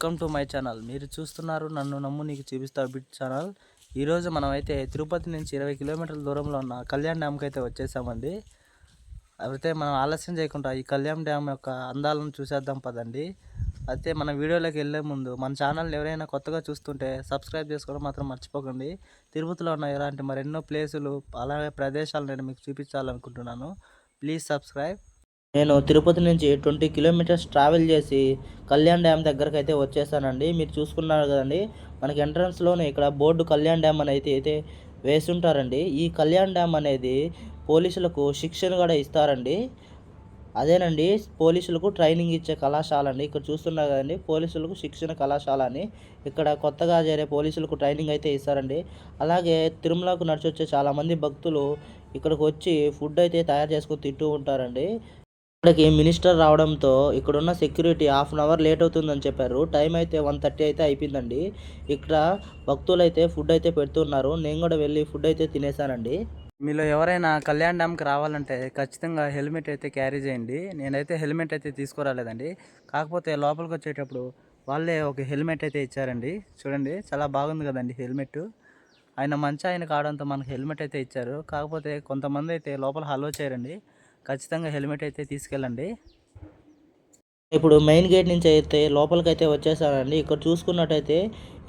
Welcome to my channel. మీరు చూస్తున్నారు నన్ను నమ్ము నీకు చూపిస్తా బిట్ ఛానల్. ఈరోజు మనం అయితే తిరుపతి నుంచి ఇరవై కిలోమీటర్ల దూరంలో ఉన్న కళ్యాణ్ డ్యామ్కి అయితే వచ్చేసామండి. అయితే మనం ఆలస్యం చేయకుండా ఈ కళ్యాణ్ డ్యామ్ యొక్క అందాలను చూసేద్దాం పదండి. అయితే మన వీడియోలోకి వెళ్ళే ముందు మన ఛానల్ని ఎవరైనా కొత్తగా చూస్తుంటే సబ్స్క్రైబ్ చేసుకోవడం మాత్రం మర్చిపోకండి. తిరుపతిలో ఉన్న ఇలాంటి మరెన్నో ప్లేసులు అలాగే ప్రదేశాలు నేను మీకు చూపించాలనుకుంటున్నాను. Please subscribe. నేను తిరుపతి నుంచి ట్వంటీ కిలోమీటర్స్ ట్రావెల్ చేసి కళ్యాణ్ డ్యామ్ దగ్గరకు అయితే వచ్చేసానండి. మీరు చూసుకున్నారు కదండి మనకి ఎంట్రన్స్లోనే ఇక్కడ బోర్డు కళ్యాణ్ డ్యామ్ అని అయితే అయితే వేసుంటారండి. ఈ కళ్యాణ్ డ్యామ్ అనేది పోలీసులకు శిక్షణ కూడా ఇస్తారండి. అదేనండి పోలీసులకు ట్రైనింగ్ ఇచ్చే కళాశాల అండి. ఇక్కడ చూస్తున్నారు కదండి పోలీసులకు శిక్షణ కళాశాల అని. ఇక్కడ కొత్తగా చేరే పోలీసులకు ట్రైనింగ్ అయితే ఇస్తారండి. అలాగే తిరుమలకు నడిచి వచ్చే చాలామంది భక్తులు ఇక్కడికి వచ్చి ఫుడ్ అయితే తయారు చేసుకుని తింటూ ఉంటారండి. ఇక్కడికి మినిస్టర్ రావడంతో ఇక్కడున్న security half an hour late అవుతుందని చెప్పారు. టైం అయితే వన్ థర్టీ అయితే అయిపోయిందండి. ఇక్కడ భక్తులు అయితే ఫుడ్ అయితే పెడుతున్నారు. నేను కూడా వెళ్ళి ఫుడ్ అయితే తినేసానండి మీలో ఎవరైనా కళ్యాణ్ డ్యామ్కి రావాలంటే ఖచ్చితంగా హెల్మెట్ అయితే క్యారీ చేయండి. నేనైతే హెల్మెట్ అయితే తీసుకురాలేదండి. కాకపోతే లోపలికి వచ్చేటప్పుడు వాళ్ళే ఒక హెల్మెట్ అయితే ఇచ్చారండి. చూడండి చాలా బాగుంది కదండి హెల్మెట్. ఆయన మంచి ఆయన కావడంతో మనకు హెల్మెట్ అయితే ఇచ్చారు. కాకపోతే కొంతమంది అయితే లోపల హలో చేయరండి. ఖచ్చితంగా హెల్మెట్ అయితే తీసుకెళ్ళండి. ఇప్పుడు మెయిన్ గేట్ నుంచి అయితే లోపలికి అయితే వచ్చేసానండి ఇక్కడ చూసుకున్నట్టయితే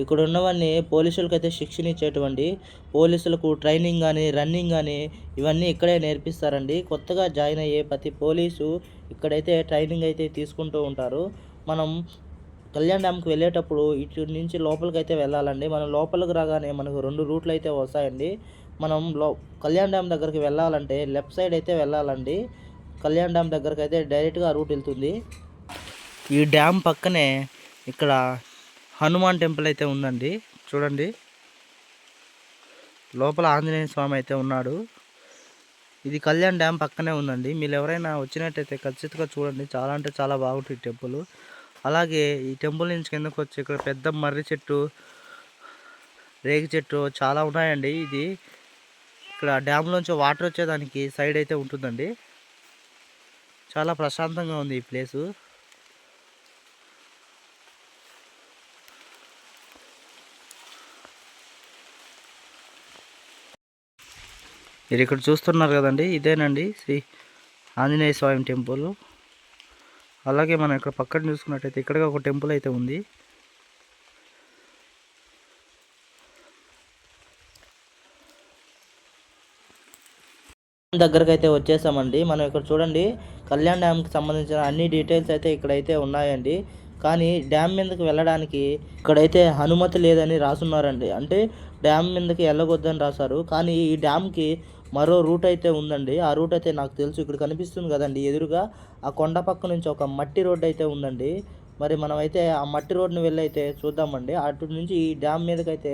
ఇక్కడ ఉన్నవన్నీ పోలీసులకు అయితే శిక్షణ ఇచ్చేటువంటి పోలీసులకు ట్రైనింగ్ కానీ రన్నింగ్ కానీ ఇవన్నీ ఇక్కడే నేర్పిస్తారండి. కొత్తగా జాయిన్ అయ్యే ప్రతి పోలీసు ఇక్కడైతే ట్రైనింగ్ అయితే తీసుకుంటూ ఉంటారు. మనం కళ్యాణ్ డ్యామ్కి వెళ్ళేటప్పుడు ఇటు నుంచి లోపలికి అయితే వెళ్ళాలండి. మనం లోపలికి రాగానే మనకు రెండు రూట్లు అయితే వస్తాయండి. మనం లో కళ్యాణ్ డ్యామ్ దగ్గరికి వెళ్ళాలంటే లెఫ్ట్ సైడ్ అయితే వెళ్ళాలండి. కళ్యాణ్ డ్యామ్ దగ్గరికి అయితే డైరెక్ట్గా రూట్ వెళ్తుంది. ఈ డ్యామ్ పక్కనే ఇక్కడ హనుమాన్ టెంపుల్ అయితే ఉందండి. చూడండి. లోపల ఆంజనేయ స్వామి అయితే ఉన్నాడు. ఇది కళ్యాణ్ డ్యామ్ పక్కనే ఉందండి. మీరు ఎవరైనా వచ్చినట్టయితే ఖచ్చితంగా చూడండి. చాలా అంటే చాలా బాగుంటుంది టెంపుల్. అలాగే ఈ టెంపుల్ నుంచి కిందకు వచ్చి ఇక్కడ పెద్ద మర్రి చెట్టు రేగి చెట్టు చాలా ఉన్నాయండి. ఇది ఇక్కడ డ్యామ్లోంచి వాటర్ వచ్చేదానికి సైడ్ అయితే ఉంటుందండి. చాలా ప్రశాంతంగా ఉంది ఈ ప్లేసు. మీరు ఇక్కడ చూస్తున్నారు కదండి ఇదేనండి శ్రీ ఆంజనేయ స్వామి టెంపుల్. అలాగే మనం ఇక్కడ పక్కన చూసుకున్నట్టయితే ఇక్కడ ఒక టెంపుల్ అయితే ఉంది. దగ్గరకు అయితే వచ్చేసామండి. మనం ఇక్కడ చూడండి కళ్యాణ్ డ్యామ్కి సంబంధించిన అన్ని డీటెయిల్స్ అయితే ఇక్కడైతే ఉన్నాయండి. కానీ డ్యామ్ మీదకి వెళ్ళడానికి ఇక్కడైతే అనుమతి లేదని రాసున్నారండి. అంటే డ్యామ్ మీదకి వెళ్ళగొద్దని రాశారు. కానీ ఈ డ్యామ్కి మరో రూట్ అయితే ఉందండి. ఆ రూట్ అయితే నాకు తెలుసు ఇక్కడ కనిపిస్తుంది కదండి. ఎదురుగా ఆ కొండ పక్క నుంచి ఒక మట్టి రోడ్ అయితే ఉందండి. మరి మనమైతే ఆ మట్టి రోడ్ని వెళ్ళి అయితే చూద్దామండి. అటు నుంచి ఈ డ్యామ్ మీదకైతే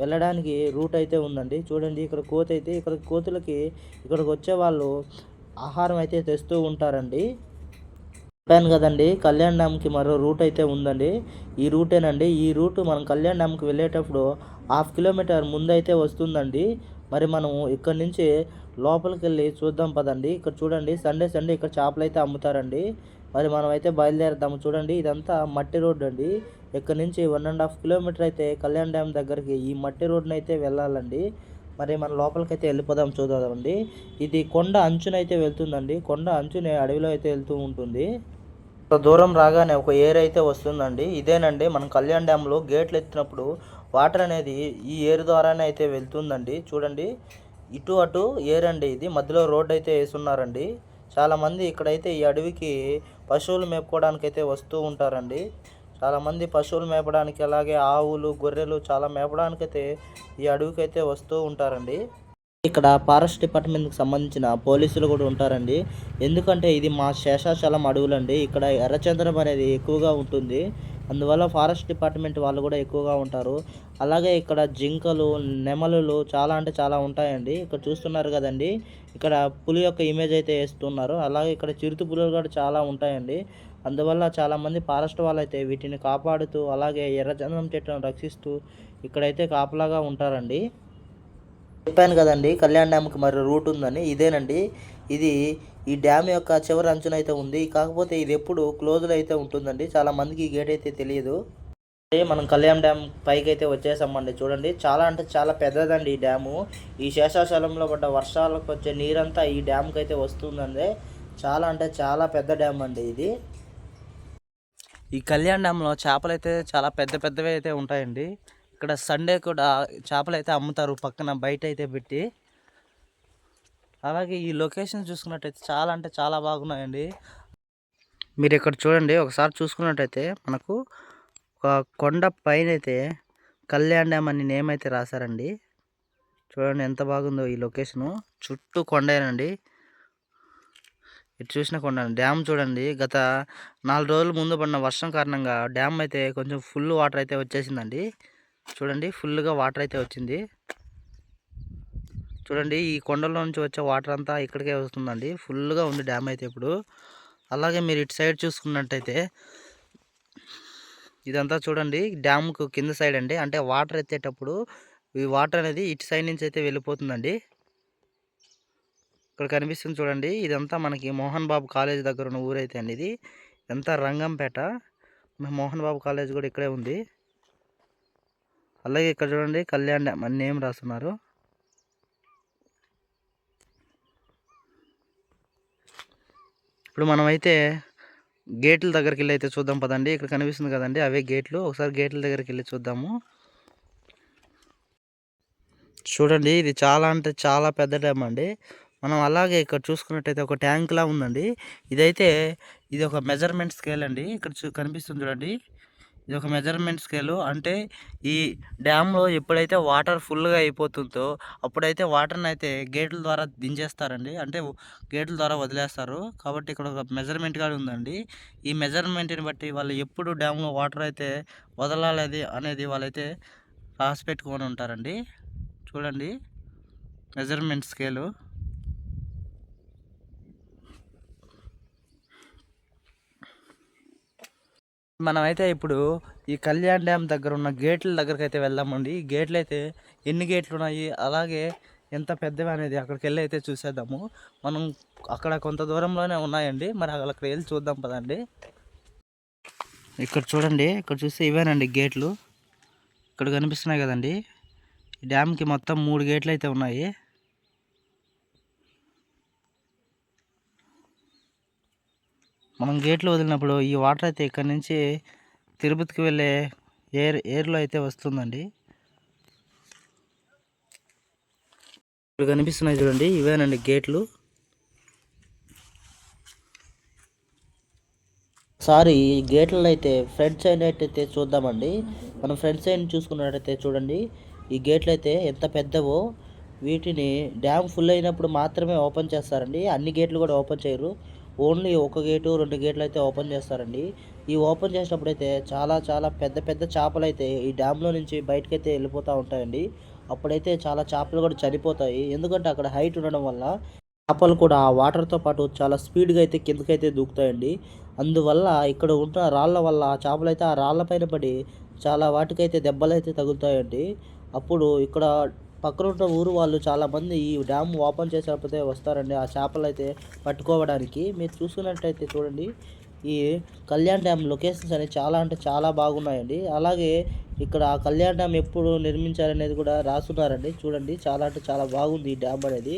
వెళ్ళడానికి రూట్ అయితే ఉందండి. చూడండి ఇక్కడ కోత అయితే ఇక్కడ కోతులకి ఇక్కడికి వచ్చే వాళ్ళు ఆహారం అయితే తెస్తూ ఉంటారండి. చెప్పాను కదండి కళ్యాణ్ డ్యామ్కి మరో రూట్ అయితే ఉందండి. ఈ రూటేనండి. ఈ రూట్ మనం కళ్యాణ్ డ్యామ్కి వెళ్ళేటప్పుడు హాఫ్ కిలోమీటర్ ముందైతే వస్తుందండి. మరి మనం ఇక్కడ నుంచి లోపలికి వెళ్ళి చూద్దాం పదండి. ఇక్కడ చూడండి సండే సండే ఇక్కడ చేపలు అయితే అమ్ముతారండి. మరి మనం అయితే బయలుదేరుదాము. చూడండి ఇదంతా మట్టి రోడ్డు అండి. ఇక్కడ నుంచి వన్ అండ్ హాఫ్ కిలోమీటర్ అయితే కళ్యాణ్ డ్యామ్ దగ్గరికి ఈ మట్టి రోడ్డుని అయితే వెళ్ళాలండి. మరి మన లోపలికి అయితే వెళ్ళిపోదాం చూద్దామండి. ఇది కొండ అంచునైతే వెళ్తుందండి. కొండ అంచునే అడవిలో అయితే వెళ్తూ ఉంటుంది. దూరం రాగానే ఒక ఏర్ అయితే వస్తుందండి. ఇదేనండి మనం కళ్యాణ్ డ్యామ్లో గేట్లు ఎత్తినప్పుడు వాటర్ అనేది ఈ ఏరు ద్వారానే అయితే వెళ్తుందండి. చూడండి ఇటు అటు ఏర్ అండి ఇది. మధ్యలో రోడ్ అయితే వేసున్నారండి. చాలామంది ఇక్కడైతే ఈ అడవికి పశువులు మేపుకోవడానికి అయితే వస్తూ ఉంటారండి. చాలామంది పశువులు మేపడానికి అలాగే ఆవులు గొర్రెలు చాలా మేపడానికి అయితే ఈ అడవికి అయితే వస్తూ ఉంటారండి. ఇక్కడ ఫారెస్ట్ డిపార్ట్మెంట్కి సంబంధించిన పోలీసులు కూడా ఉంటారండి. ఎందుకంటే ఇది మా శేషాచలం అడవులండి. ఇక్కడ ఎర్రచంద్రం అనేది ఎక్కువగా ఉంటుంది. అందువల్ల ఫారెస్ట్ డిపార్ట్మెంట్ వాళ్ళు కూడా ఎక్కువగా ఉంటారు. అలాగే ఇక్కడ జింకలు నెమలులు చాలా అంటే చాలా ఉంటాయండి. ఇక్కడ చూస్తున్నారు కదండి. ఇక్కడ పులి యొక్క ఇమేజ్ అయితే వేస్తున్నారు. అలాగే ఇక్కడ చిరుత పులులు కూడా చాలా ఉంటాయండి. అందువల్ల చాలామంది ఫారెస్ట్ వాళ్ళు అయితే వీటిని కాపాడుతూ అలాగే ఎర్రచందనం చెట్లను రక్షిస్తూ ఇక్కడైతే కాపలాగా ఉంటారండి. చెప్పాను కదండి కళ్యాణ్ డ్యామ్కి మరి రూట్ ఉందని. ఇదేనండి ఇది ఈ డ్యామ్ యొక్క చివరి అంచున అయితే ఉంది. కాకపోతే ఇది ఎప్పుడు క్లోజ్లో అయితే ఉంటుందండి. చాలా మందికి ఈ గేట్ అయితే తెలియదు. అంటే మనం కళ్యాణ్ డ్యామ్ పైకి అయితే వచ్చేసామండి. చూడండి చాలా అంటే చాలా పెద్దదండి ఈ డ్యాము. ఈ శేషాచలంలో పడ్డ వర్షాలకు వచ్చే నీరంతా ఈ డ్యామ్కి అయితే వస్తుందండి. చాలా అంటే చాలా పెద్ద డ్యామ్ అండి ఇది. ఈ కళ్యాణ్ డ్యామ్లో చేపలు అయితే చాలా పెద్ద పెద్దవి అయితే ఉంటాయండి. ఇక్కడ సండే కూడా చేపలు అయితే అమ్ముతారు పక్కన బయట అయితే పెట్టి. అలాగే ఈ లొకేషన్ చూసుకున్నట్టయితే చాలా అంటే చాలా బాగున్నాయండి. మీరు ఇక్కడ చూడండి ఒకసారి చూసుకున్నట్టయితే మనకు ఒక కొండ పైన అయితే కళ్యాణ్ డ్యామ్ అని నేమ్ అయితే రాశారండి. చూడండి ఎంత బాగుందో ఈ లొకేషను. చుట్టూ కొండేనండి ఇటు చూసిన కొండ డ్యామ్ చూడండి. గత నాలుగు రోజుల ముందు పడిన వర్షం కారణంగా డ్యామ్ అయితే కొంచెం ఫుల్ వాటర్ అయితే వచ్చేసిందండి. చూడండి ఫుల్గా వాటర్ అయితే వచ్చింది. చూడండి ఈ కొండలో నుంచి వచ్చే వాటర్ అంతా ఇక్కడికే వస్తుందండి. ఫుల్గా ఉంది డ్యామ్ అయితే ఇప్పుడు. అలాగే మీరు ఇటు సైడ్ చూసుకున్నట్టయితే ఇదంతా చూడండి డ్యామ్కు కింద సైడ్ అండి. అంటే వాటర్ ఎత్తేటప్పుడు ఈ వాటర్ అనేది ఇటు సైడ్ నుంచి అయితే వెళ్ళిపోతుందండి. ఇక్కడ కనిపిస్తుంది చూడండి ఇదంతా మనకి మోహన్ బాబు కాలేజ్ దగ్గర ఉన్న ఊరైతే అండి ఇది. ఇదంతా రంగంపేట. మోహన్ బాబు కాలేజ్ కూడా ఇక్కడే ఉంది. అలాగే ఇక్కడ చూడండి కళ్యాణ్ డ్యామ్ అని నేమ్ రాస్తున్నారు. ఇప్పుడు మనమైతే గేట్ల దగ్గరికి వెళ్ళి అయితే చూద్దాం పదండి. ఇక్కడ కనిపిస్తుంది కదండి అవే గేట్లు. ఒకసారి గేట్ల దగ్గరికి వెళ్ళి చూద్దాము. చూడండి ఇది చాలా అంటే చాలా పెద్ద డ్యామ్ అండి. మనం అలాగే ఇక్కడ చూసుకున్నట్టయితే ఒక ట్యాంక్ లా ఉందండి. ఇదైతే ఇది ఒక మెజర్మెంట్ స్కేల్ అండి. ఇక్కడ చూ కనిపిస్తుంది చూడండి. ఇది ఒక మెజర్మెంట్ స్కేలు. అంటే ఈ డ్యామ్లో ఎప్పుడైతే వాటర్ ఫుల్గా అయిపోతుందో అప్పుడైతే వాటర్ని అయితే గేట్ల ద్వారా దించేస్తారండి. అంటే గేట్ల ద్వారా వదిలేస్తారు. కాబట్టి ఇక్కడ ఒక మెజర్మెంట్ కూడా ఉందండి. ఈ మెజర్మెంట్ని బట్టి వాళ్ళు ఎప్పుడు డ్యామ్లో వాటర్ అయితే వదలాలది అనేది వాళ్ళైతే రాసి పెట్టుకొని ఉంటారండి. చూడండి. Measurement scale. మనమైతే ఇప్పుడు ఈ కళ్యాణ్ డ్యామ్ దగ్గర ఉన్న గేట్ల దగ్గరికి అయితే వెళ్దామండి. ఈ గేట్లు అయితే ఎన్ని గేట్లు ఉన్నాయి అలాగే ఎంత పెద్దవి అనేది అక్కడికి వెళ్ళి అయితే చూసేద్దాము. మనం అక్కడ కొంత దూరంలోనే ఉన్నాయండి. మరి అక్కడికి వెళ్ళి చూద్దాం పదండి. ఇక్కడ చూడండి ఇక్కడ చూస్తే ఇవేనండి గేట్లు. ఇక్కడ కనిపిస్తున్నాయి కదండి. ఈ డ్యామ్కి మొత్తం మూడు గేట్లు అయితే ఉన్నాయి. మనం గేట్లు వదిలినప్పుడు ఈ వాటర్ అయితే ఇక్కడి నుంచి తిరుపతికి వెళ్ళే ఎయిర్ ఎయిర్లో అయితే వస్తుందండి. ఇప్పుడు కనిపిస్తున్నాయి చూడండి ఇవేనండి గేట్లు. సారీ ఈ గేట్లలో అయితే ఫ్రంట్ సైడ్ అయితే చూద్దామండి. మనం ఫ్రంట్ సైడ్ చూసుకున్నట్టయితే చూడండి ఈ గేట్లు అయితే ఎంత పెద్దవో వీటిని డ్యామ్ ఫుల్ అయినప్పుడు మాత్రమే ఓపెన్ చేస్తారండి. అన్ని గేట్లు కూడా ఓపెన్ చేయరు. ఓన్లీ ఒక గేటు రెండు గేట్లు అయితే ఓపెన్ చేస్తారండి. ఈ ఓపెన్ చేసినప్పుడు అయితే చాలా చాలా పెద్ద పెద్ద చేపలు అయితే ఈ డ్యామ్లో నుంచి బయటకైతే వెళ్ళిపోతూ ఉంటాయండి. అప్పుడైతే చాలా చేపలు కూడా చనిపోతాయి. ఎందుకంటే అక్కడ హైట్ ఉండడం వల్ల చేపలు కూడా ఆ వాటర్తో పాటు చాలా స్పీడ్గా అయితే కిందకైతే దూకుతాయండి. అందువల్ల ఇక్కడ ఉన్న రాళ్ళ వల్ల ఆ చేపలు అయితే ఆ రాళ్ళ పైన పడి చాలా వాటికైతే దెబ్బలు అయితే తగులుతాయండి. అప్పుడు ఇక్కడ పక్కన ఉన్న ఊరు వాళ్ళు చాలామంది ఈ డ్యామ్ ఓపెన్ చేసినప్పుడే వస్తారండి ఆ చేపలు అయితే పట్టుకోవడానికి. మీరు చూసుకున్నట్టయితే చూడండి ఈ కళ్యాణ్ డ్యామ్ లొకేషన్స్ అనేవి చాలా అంటే చాలా బాగున్నాయండి. అలాగే ఇక్కడ ఆ కళ్యాణ్ డ్యామ్ ఎప్పుడు నిర్మించారనేది కూడా రాసున్నారండి. చూడండి చాలా అంటే చాలా బాగుంది ఈ డ్యామ్ అనేది.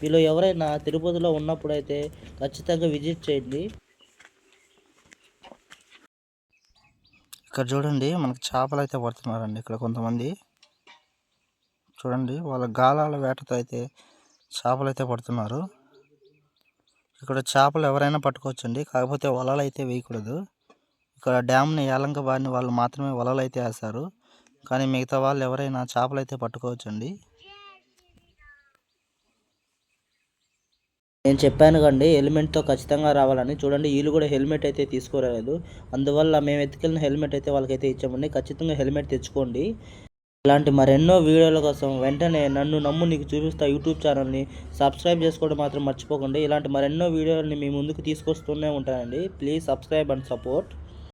మీలో ఎవరైనా తిరుపతిలో ఉన్నప్పుడు అయితే ఖచ్చితంగా విజిట్ చేయండి. ఇక్కడ చూడండి మనకు చేపలు అయితే పడుతున్నారండి ఇక్కడ కొంతమంది. చూడండి వాళ్ళ గాలాల వేటతో అయితే చేపలు అయితే పడుతున్నారు. ఇక్కడ చేపలు ఎవరైనా పట్టుకోవచ్చండి కాకపోతే వలలు అయితే వేయకూడదు. ఇక్కడ డ్యామ్ని ఏలంక బారిన వాళ్ళు మాత్రమే వలలు అయితే వేస్తారు కానీ మిగతా వాళ్ళు ఎవరైనా చేపలు అయితే పట్టుకోవచ్చండి. నేను చెప్పాను కండి హెల్మెట్తో ఖచ్చితంగా రావాలని. చూడండి వీళ్ళు కూడా హెల్మెట్ అయితే తీసుకురాలేదు అందువల్ల మేము ఎత్తుకెళ్ళిన హెల్మెట్ అయితే వాళ్ళకైతే ఇచ్చామండి. ఖచ్చితంగా హెల్మెట్ తెచ్చుకోండి. ఇలాంటి మరెన్నో వీడియోల కోసం వెంటనే నన్ను నమ్ము నీకు చూపిస్తా యూట్యూబ్ ఛానల్ని సబ్స్క్రైబ్ చేసుకోవడం మాత్రం మర్చిపోకండి. ఇలాంటి మరెన్నో వీడియోలని మీ ముందుకు తీసుకొస్తూనే ఉంటానండి. Please subscribe and support.